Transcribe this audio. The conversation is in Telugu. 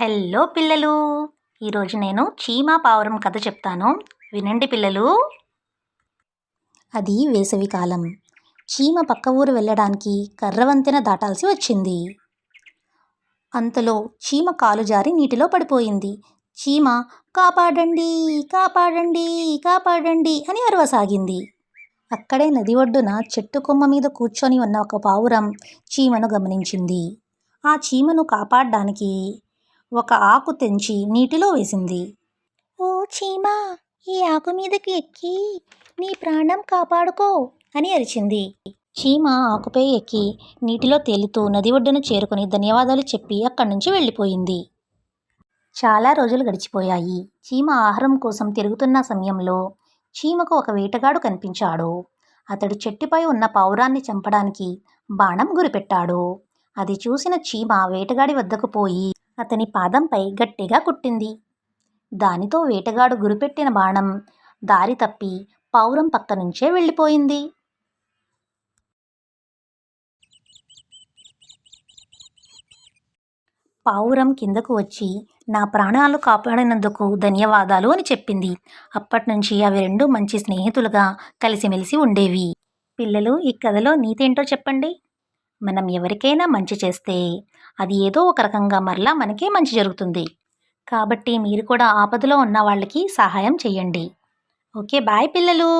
హలో పిల్లలు. ఈరోజు నేను చీమా పావురం కథ చెప్తాను. వినండి పిల్లలు. అది వేసవికాలం చీమ పక్క ఊరు వెళ్ళడానికి కర్రవంతెన దాటాల్సి వచ్చింది. అంతలో చీమ కాలు జారి నీటిలో పడిపోయింది. చీమ కాపాడండి కాపాడండి కాపాడండి అని అరవసాగింది అక్కడే నది ఒడ్డున చెట్టు కొమ్మ మీద కూర్చొని ఉన్న ఒక పావురం చీమను గమనించింది. ఆ చీమను కాపాడడానికి ఒక ఆకు తెంచి నీటిలో వేసింది. ఓ చీమా ఈ ఆకు మీదకి ఎక్కి నీ ప్రాణం కాపాడుకో అని అరిచింది. చీమ ఆకుపై ఎక్కి నీటిలో తేలుతూ నది ఒడ్డున చేరుకుని ధన్యవాదాలు చెప్పి అక్కడి నుంచి వెళ్ళిపోయింది. చాలా రోజులు గడిచిపోయాయి. చీమ ఆహారం కోసం తిరుగుతున్న సమయంలో చీమకు ఒక వేటగాడు కనిపించాడు. అతడు చెట్టుపై ఉన్న పావురాన్ని చంపడానికి బాణం గురిపెట్టాడు. అది చూసిన చీమ వేటగాడి వద్దకు పోయి అతని పాదంపై గట్టిగా కుట్టింది. దానితో వేటగాడు గురిపెట్టిన బాణం దారి తప్పి పావురం పక్క నుంచే వెళ్ళిపోయింది. పావురం కిందకు వచ్చి నా ప్రాణాలు కాపాడినందుకు ధన్యవాదాలు అని చెప్పింది. అప్పటినుంచి అవి రెండు మంచి స్నేహితులుగా కలిసిమెలిసి ఉండేవి. పిల్లలు ఈ కథలో నీతేంటో చెప్పండి. మనం ఎవరికైనా మంచి చేస్తే అది ఏదో ఒక రకంగా మరలా మనకే మంచి జరుగుతుంది. కాబట్టి మీరు కూడా ఆపదలో ఉన్న వాళ్ళకి సహాయం చేయండి. ఓకే బాయ్ పిల్లలు!